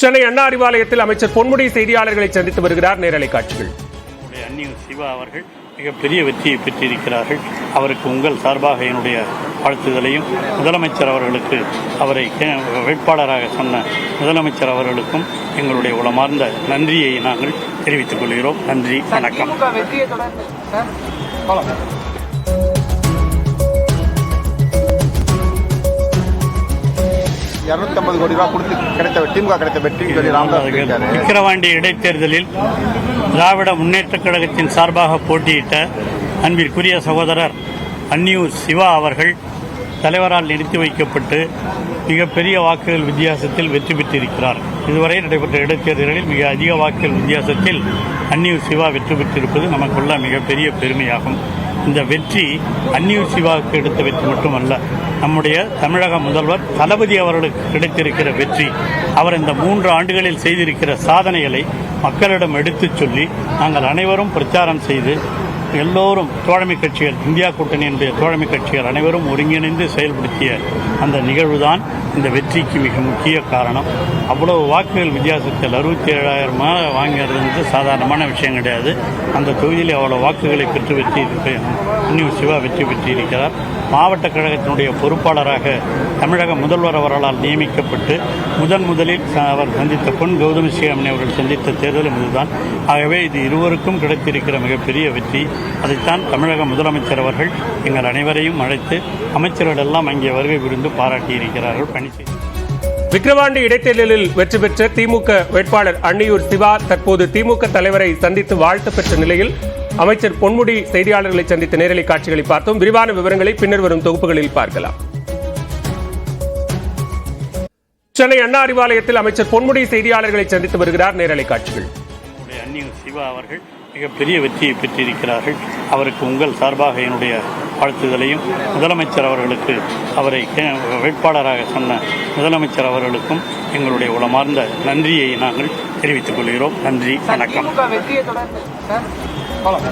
சென்னை அண்ணா அறிவாலயத்தில் அமைச்சர் பொன்முடி செய்தியாளர்களை சந்தித்து வருகிறார் நேரலை காட்சிகள். அந்நியர் சிவா அவர்கள் மிகப்பெரிய வெற்றியை பெற்றிருக்கிறார்கள். அவருக்கு உங்கள் சார்பாக என்னுடைய வாழ்த்துதலையும் முதலமைச்சர் அவர்களுக்கு அவரை வேட்பாளராக சொன்ன முதலமைச்சர் அவர்களுக்கும் எங்களுடைய உளமார்ந்த நன்றியை நாங்கள் தெரிவித்துக் கொள்கிறோம். நன்றி வணக்கம். இரநூத்தம்பது கோடி ரூபாய் கொடுத்து கிடைத்த திமுக கிடைத்த வெற்றின்னு சொல்லி ராமதாஸ் விக்கிரவாண்டி இடைத்தேர்தலில் திராவிட முன்னேற்றக் கழகத்தின் சார்பாக போட்டியிட்ட அன்பிற்குரிய சகோதரர் அன்னியூர் சிவா அவர்கள் தலைவரால் நிறுத்தி வைக்கப்பட்டு மிகப்பெரிய வாக்குகள் வித்தியாசத்தில் வெற்றி பெற்றிருக்கிறார். இதுவரை நடைபெற்ற இடைத்தேர்தலில் மிக அதிக வாக்குகள் வித்தியாசத்தில் அன்னியூர் சிவா வெற்றி பெற்றிருப்பது நமக்குள்ள மிகப்பெரிய பெருமையாகும். இந்த வெற்றி அன்னியூர் சிவாவுக்கு எடுத்த வெற்றி மட்டுமல்ல நம்முடைய தமிழக முதல்வர் தளபதி அவர்களுக்கு கிடைத்திருக்கிற வெற்றி. அவர் இந்த மூன்று ஆண்டுகளில் செய்திருக்கிற சாதனைகளை மக்களிடம் எடுத்துச் சொல்லி நாங்கள் அனைவரும் பிரச்சாரம் செய்து எல்லோரும் தோழமை கட்சிகள் இந்தியா கூட்டணியினுடைய தோழமை கட்சிகள் அனைவரும் ஒருங்கிணைந்து செயல்படுத்திய அந்த நிகழ்வுதான் இந்த வெற்றிக்கு மிக முக்கிய காரணம். அவ்வளவு வாக்குகள் வித்தியாசத்தில் அறுபத்தி ஏழாயிரம் வாங்கிறது வந்து சாதாரணமான விஷயம் கிடையாது. அந்த தொகுதியில் அவ்வளோ வாக்குகளை பெற்று வெற்றி இன்னும் சிவா வெற்றி பெற்றிருக்கிறார். மாவட்ட கழகத்தினுடைய பொறுப்பாளராக தமிழக முதல்வர் அவர்களால் நியமிக்கப்பட்டு முதன் முதலில் அவர் சந்தித்த பொன் கௌதமி ஸ்ரீராமன் அவர்கள் சந்தித்த தேர்தலும் இதுதான். ஆகவே இது இருவருக்கும் கிடைத்திருக்கிற மிகப்பெரிய வெற்றி. அதைத்தான் தமிழக முதலமைச்சர் அவர்கள் எங்கள் அனைவரையும் அழைத்து அமைச்சர்கள் எல்லாம் அங்கே வருகை புரிந்து பாராட்டியிருக்கிறார்கள். பணி செய்து விக்கிரவாண்டி இடைத்தேர்தலில் வெற்றி பெற்ற திமுக வேட்பாளர் அன்னியூர் சிவா தற்போது திமுக தலைவரை சந்தித்து வாழ்த்து பெற்ற நிலையில் அமைச்சர் பொன்முடி செய்தியாளர்களை சந்தித்த நேரலை காட்சிகளை பார்த்தோம். விரிவான விவரங்களை பின்னர் வரும் தொகுப்புகளில் பார்க்கலாம். சென்னை அண்ணா அறிவாலயத்தில் அமைச்சர் பொன்முடி செய்தியாளர்களை சந்தித்து வருகிறார் நேரலை காட்சிகள். சிவா அவர்கள் மிகப்பெரிய வெற்றியை பெற்றிருக்கிறார்கள். அவருக்கு உங்கள் சார்பாக என்னுடைய வாழ்த்துதலையும் முதலமைச்சர் அவர்களுக்கு அவரை வேட்பாளராக சொன்ன முதலமைச்சர் அவர்களுக்கும் எங்களுடைய உளமார்ந்த நன்றியை நாங்கள் தெரிவித்துக் கொள்கிறோம். நன்றி வணக்கம். போலாம்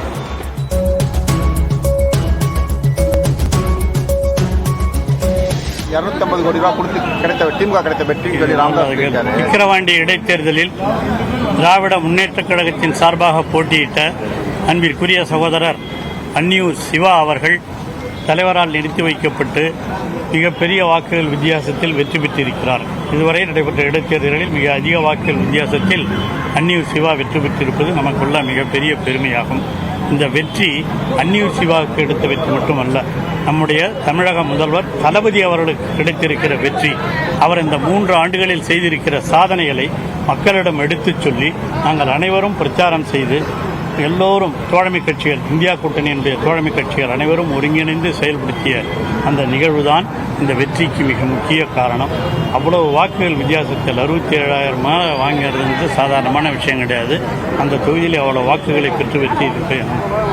இரநூத்தம்பது கோடி ரூபாய் கொடுத்து கிடைத்த திமுக கிடைத்த வெற்றின்னு சொல்லி ராமதாஸ் விக்கிரவாண்டி இடைத்தேர்தலில் திராவிட முன்னேற்றக் கழகத்தின் சார்பாக போட்டியிட்ட அன்பிற்குரிய சகோதரர் அன்னியூர் சிவா அவர்கள் தலைவரால் நிறுத்தி வைக்கப்பட்டு மிகப்பெரிய வாக்குகள் வித்தியாசத்தில் வெற்றி பெற்றிருக்கிறார். இதுவரை நடைபெற்ற இடைத்தேர்தலில் மிக அதிக வாக்குகள் வித்தியாசத்தில் அன்னியூர் சிவா வெற்றி பெற்றிருப்பது நமக்குள்ள மிகப்பெரிய பெருமையாகும். இந்த வெற்றி அந்நியூர் சிவாவுக்கு எடுத்த வெற்றி மட்டுமல்ல நம்முடைய தமிழக முதல்வர் தளபதி அவர்களுக்கு கிடைத்திருக்கிற வெற்றி அவர் இந்த மூன்று ஆண்டுகளில் செய்திருக்கிற சாதனைகளை மக்களிடம் எடுத்துச் சொல்லி நாங்கள் அனைவரும் பிரச்சாரம் செய்து எல்லோரும் தோழமை கட்சிகள் இந்தியா கூட்டணியினுடைய தோழமை கட்சிகள் அனைவரும் ஒருங்கிணைந்து செயல்படுத்திய அந்த நிகழ்வுதான் இந்த வெற்றிக்கு மிக முக்கிய காரணம். அவ்வளவு வாக்குகள் வித்தியாசத்தில் அறுபத்தி ஏழாயிரம் வாங்கிறது சாதாரணமான விஷயம் கிடையாது. அந்த தொகுதியில் அவ்வளோ வாக்குகளை பெற்று வெற்றி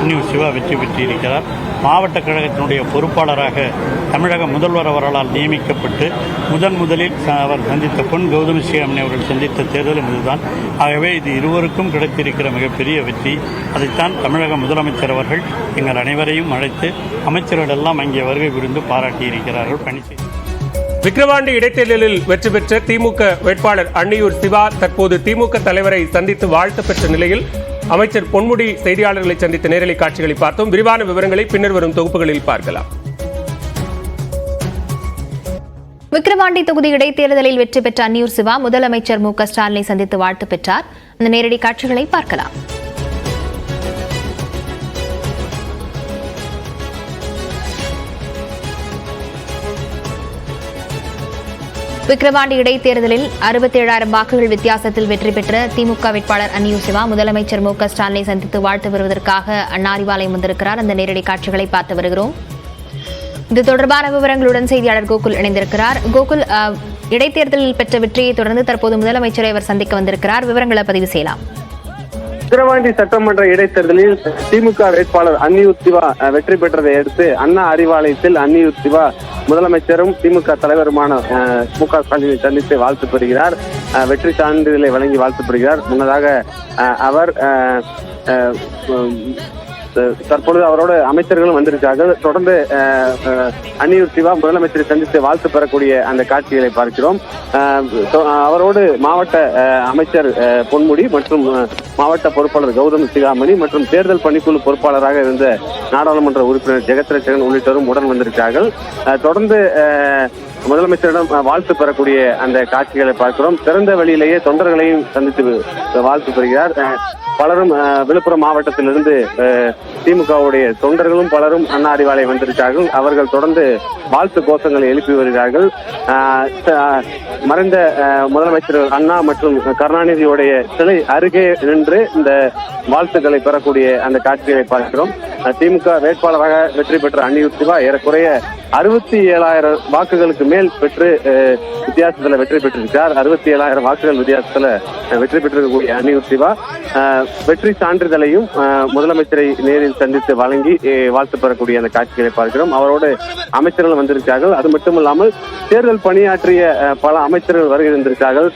இன்னும் சிவா வெற்றி பெற்றிருக்கிறார். மாவட்ட கழகத்தினுடைய பொறுப்பாளராக தமிழக முதல்வர் அவர்களால் நியமிக்கப்பட்டு முதன் முதலில் அவர் சந்தித்த பொன் கௌதமி சிவாமணி அவர்கள் சந்தித்த தேர்தலும் இதுதான். ஆகவே இது இருவருக்கும் கிடைத்திருக்கிற மிகப்பெரிய வெற்றி. அதைத்தான் தமிழக முதலமைச்சர் அவர்கள் எங்கள் அனைவரையும் அழைத்து அமைச்சர்கள் எல்லாம் அங்கே வருகை புரிந்து பாராட்டியிருக்கிறார்கள் பணி செய்து விக்கிரவாண்டி இடைத்தேர்தலில் வெற்றி பெற்ற திமுக வேட்பாளர் அன்னியூர் சிவா தற்போது திமுக தலைவரை சந்தித்து வாழ்த்து பெற்ற நிலையில் அமைச்சர் பொன்முடி செய்தியாளர்களை சந்தித்த நேரலை காட்சிகளை பார்த்தோம். விரிவான விவரங்களை பின்னர் வரும் தொகுப்புகளில் பார்க்கலாம். விக்கிரவாண்டி தொகுதி இடைத்தேர்தலில் வெற்றி பெற்ற அன்னியூர் சிவா முதலமைச்சர் மு க ஸ்டாலினை சந்தித்து வாழ்த்து பெற்றார். அந்த நேரடி காட்சிகளை பார்க்கலாம். விக்கிரவாண்டி இடைத்தேர்தலில் அறுபத்தி ஏழாயிரம் வாக்குகள் வித்தியாசத்தில் வெற்றி பெற்ற திமுக வேட்பாளர் அன்னியூர் சிவா முதலமைச்சர் மு க ஸ்டாலினை சந்தித்து வாழ்த்து வருவதற்காக அண்ணாரிவாலயம் வந்திருக்கிறார். அந்த நேரடி காட்சிகளை பார்த்து வருகிறோம். இது தொடர்பான விவரங்களுடன் செய்தியாளர் கோகுல் இணைந்திருக்கிறார். கோகுல் இடைத்தேர்தலில் பெற்ற வெற்றியை தொடர்ந்து தற்போது முதலமைச்சரை அவர் சந்திக்க வந்திருக்கிறார். விவரங்களை பதிவு செய்யலாம். விக்கிரவாண்டி சட்டமன்ற இடைத்தேர்தலில் திமுக வேட்பாளர் அன்னியூர் சிவா வெற்றி பெற்றதை அடுத்து அண்ணா அறிவாலயத்தில் அன்னியூர் சிவா முதலமைச்சரும் திமுக தலைவருமான அஹ், மு க ஸ்டாலினை சந்தித்து வாழ்த்து பெறுகிறார். அஹ், வெற்றி சான்றிதழை வழங்கி வாழ்த்து பெறுகிறார். முன்னதாக அஹ், அவர் அஹ், அஹ், தற்பொழுது அவரோட அமைச்சர்களும் வந்திருக்கார்கள் தொடர்ந்து அஹ், அன்னியூர் சிவா முதலமைச்சரை சந்தித்து வாழ்த்து பெறக்கூடிய அந்த காட்சிகளை பார்க்கிறோம். அவரோடு மாவட்ட அமைச்சர் பொன்முடி மற்றும் மாவட்ட பொறுப்பாளர் கௌதம் சிகாமணி மற்றும் தேர்தல் பணிக்குழு பொறுப்பாளராக இருந்த நாடாளுமன்ற உறுப்பினர் ஜெகத்ரட்சகன் உள்ளிட்டோரும் உடன் வந்திருக்கிறார்கள். தொடர்ந்து முதலமைச்சரிடம் வாழ்த்து பெறக்கூடிய அந்த காட்சிகளை பார்க்கிறோம். திறந்த வெளியிலேயே தொண்டர்களையும் சந்தித்து வாழ்த்து பெறுகிறார். பலரும் விழுப்புரம் மாவட்டத்திலிருந்து திமுகவுடைய தொண்டர்களும் பலரும் அண்ணா அறிவாலயம் வந்திருக்கிறார்கள். அவர்கள் தொடர்ந்து வாழ்த்து கோஷங்களை எழுப்பி வருகிறார்கள். மறைந்த முதலமைச்சர் அண்ணா மற்றும் கருணாநிதியுடைய சிலை அருகே நின்று இந்த வாழ்த்துக்களை பெறக்கூடிய அந்த காட்சிகளை பார்க்கிறோம். திமுக வேட்பாளராக வெற்றி பெற்ற அன்னியூர் சிவா ஏறக்குறைய அறுபத்தி ஏழாயிரம் வாக்குகளுக்கு மேல் பெற்று வித்தியாசத்துல வெற்றி பெற்றிருக்கிறார். அறுபத்தி ஏழாயிரம் வாக்குகள் வித்தியாசத்துல வெற்றி பெற்றிருக்கக்கூடிய அன்னியூர் சிவா. வெற்றி சான்றிதழையும் முதலமைச்சரை நேரில் சந்தித்து வழங்கி வாழ்த்து பெறக்கூடிய அந்த காட்சிகளை பார்க்கிறோம். அவரோடு அமைச்சர்கள் வந்திருக்கிறார்கள். அது மட்டுமல்லாமல் தேர்தல் பணியாற்றிய பல அமைச்சர்கள் வருகை இருந்திருக்கிறார்கள்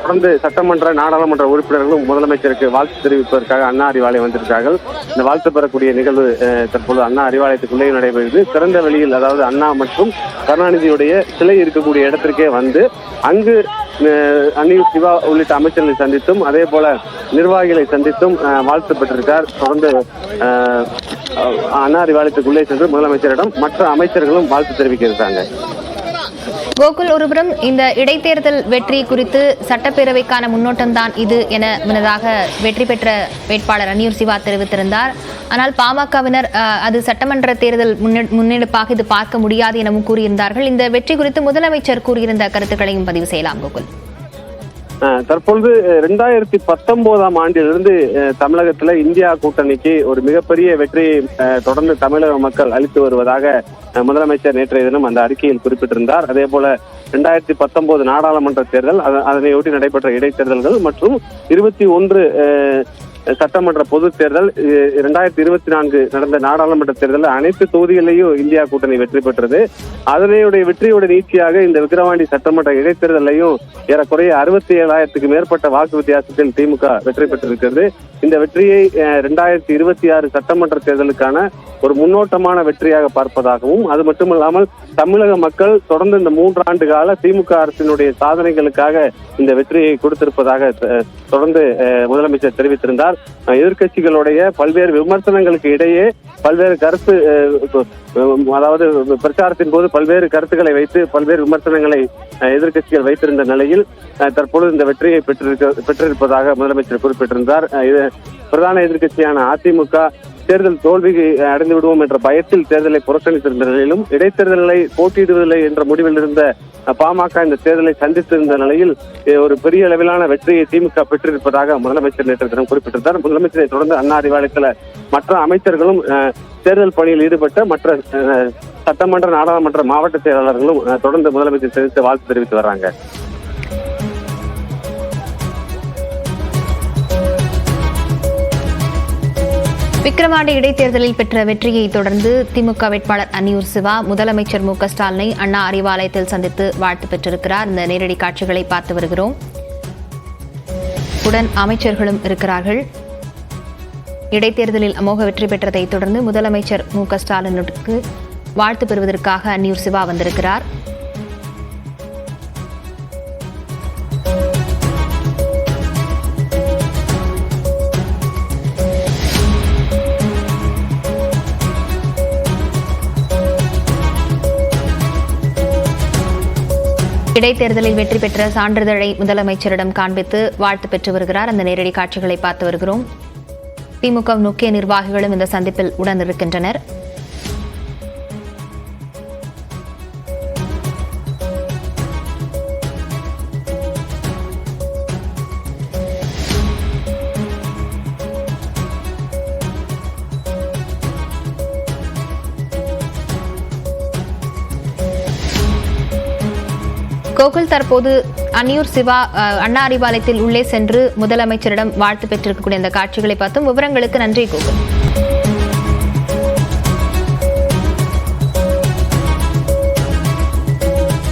தொடர்ந்து சட்டமன்ற நாடாளுமன்ற உறுப்பினர்களும் முதலமைச்சருக்கு வாழ்த்து தெரிவிப்பதற்காக அண்ணா அறிவாலயம் வந்திருக்கிறார்கள். இந்த வாழ்த்து பெறக்கூடிய நிகழ்வு தற்போது அண்ணா அறிவாலயத்துக்குள்ளேயும் நடைபெறுகிறது திறந்த வெளியில் அதாவது அண்ணா மற்றும் கருணாநிதியுடைய சிலை இருக்கக்கூடிய இடத்திற்கே வந்து அங்கு அஹ், அன்னியூர் சிவா உள்ளிட்ட அமைச்சர்களை சந்தித்தும் அதே போல நிர்வாகிகளை சந்தித்தும் வாழ்த்து பெற்றிருக்கார் தொடர்ந்து அன்னாரி வாழ்த்துக்குள்ளே சென்று முதலமைச்சரிடம் மற்ற அமைச்சர்களும் வாழ்த்து தெரிவிக்க இருக்காங்க கோகுல் ஒருபுறம் இந்த இடைத்தேர்தல் வெற்றி குறித்து சட்டப்பேரவைக்கான முன்னோட்டம் தான் இது என முன்னதாக வெற்றி பெற்ற வேட்பாளர் அன்னியூர் சிவா தெரிவித்திருந்தார். ஆனால் பாமகவினர் அது சட்டமன்ற தேர்தல் முன்னெடுப்பாக இது பார்க்க முடியாது எனவும் கூறியிருந்தார்கள். இந்த வெற்றி குறித்து முதலமைச்சர் கூறியிருந்த கருத்துக்களையும் பதிவு செய்யலாம் கோகுல் தற்பொழுது ரெண்டாயிரத்தி பத்தொன்பதாம் ஆண்டிலிருந்து தமிழகத்துல இந்தியா கூட்டணிக்கு ஒரு மிகப்பெரிய வெற்றியை தொடர்ந்து தமிழக மக்கள் அளித்து வருவதாக முதலமைச்சர் நேற்றைய தினம் அந்த அறிக்கையில் குறிப்பிட்டிருந்தார். அதே போல ரெண்டாயிரத்தி பத்தொன்பது நாடாளுமன்ற தேர்தல் அதனையொட்டி நடைபெற்ற இடைத்தேர்தல்கள் மற்றும் இருபத்தி ஒன்று சட்டமன்ற பொது தேர்தல் இரண்டாயிரத்தி இருபத்தி நான்கு நடந்த நாடாளுமன்ற தேர்தலில் அனைத்து தொகுதிகளிலேயும் இந்தியா கூட்டணி வெற்றி பெற்றது. அதனையுடைய வெற்றியோட நீட்சியாக இந்த விக்கிரவாண்டி சட்டமன்ற இடைத்தேர்தலையும் ஏறக்குறைய அறுபத்தி ஏழாயிரத்துக்கு மேற்பட்ட வாக்கு வித்தியாசத்தில் திமுக வெற்றி பெற்றிருக்கிறது. இந்த வெற்றியை இரண்டாயிரத்தி இருபத்தி ஆறு சட்டமன்ற தேர்தலுக்கான ஒரு முன்னோட்டமான வெற்றியாக பார்ப்பதாகவும் அது மட்டுமல்லாமல் தமிழக மக்கள் தொடர்ந்து இந்த மூன்று ஆண்டு கால திமுக அரசினுடைய சாதனைகளுக்காக இந்த வெற்றியை கொடுத்திருப்பதாக தொடர்ந்து முதலமைச்சர் தெரிவித்திருந்தார். எதிர்கட்சிகளுடைய பல்வேறு விமர்சனங்களுக்கு இடையே பல்வேறு கருத்து அதாவது பிரச்சாரத்தின் போது பல்வேறு கருத்துக்களை வைத்து பல்வேறு விமர்சனங்களை எதிர்கட்சிகள் வைத்திருந்த நிலையில் அஹ், தற்பொழுது இந்த வெற்றியை பெற்றிருக்க பெற்றிருப்பதாக முதலமைச்சர் குறிப்பிட்டிருந்தார். பிரதான எதிர்கட்சியான அதிமுக தேர்தல் தோல்வி அடைந்து விடுவோம் என்ற பயத்தில் தேர்தலை புறக்கணித்திருந்த நிலையிலும் இடைத்தேர்தலை போட்டியிடுவதில்லை என்ற முடிவில் இருந்த பாமக இந்த தேர்தலை சந்தித்திருந்த நிலையில் ஒரு பெரிய அளவிலான வெற்றியை திமுக பெற்றிருப்பதாக முதலமைச்சர் நேற்று தினம் குறிப்பிட்டிருந்தார். முதலமைச்சரை தொடர்ந்து அண்ணா அறிவாலயத்தில் மற்ற அமைச்சர்களும் தேர்தல் பணியில் ஈடுபட்ட மற்ற சட்டமன்ற நாடாளுமன்ற மாவட்ட செயலாளர்களும் தொடர்ந்து முதலமைச்சர் தெரிவித்து வாழ்த்து தெரிவித்து வர்றாங்க. விக்கிரவாண்டி இடைத்தேர்தலில் பெற்ற வெற்றியை தொடர்ந்து திமுக வேட்பாளர் அன்னியூர் சிவா முதலமைச்சர் மு க ஸ்டாலினை அண்ணா அறிவாலயத்தில் சந்தித்து வாழ்த்து பெற்றிருக்கிறார். இந்த நேரடி காட்சிகளை பார்த்து வருகிறோம். உடன் அமைச்சர்களும் இருக்கிறார்கள். இடைத்தேர்தலில் அமோக வெற்றி பெற்றதை தொடர்ந்து முதலமைச்சர் மு க ஸ்டாலினுக்கு வாழ்த்து பெறுவதற்காக அன்னியூர் சிவா வந்திருக்கிறார். இடைத்தேர்தலில் வெற்றி பெற்ற சான்றிதழை முதலமைச்சரிடம் காண்பித்து வாழ்த்து பெற்று வருகிறார். அந்த நேரடி காட்சிகளை பார்த்து வருகிறோம். திமுக முக்கிய நிர்வாகிகளும் இந்த சந்திப்பில் உடன் இருக்கின்றனர். கோகுல் தற்போது அன்னியூர் சிவா அண்ணா அறிவாலயத்தில் உள்ளே சென்று முதலமைச்சரிடம் வாழ்த்து பெற்றிருக்கக்கூடிய அந்த காட்சிகளை பார்த்தும் விவரங்களுக்கு நன்றி கோகுல்.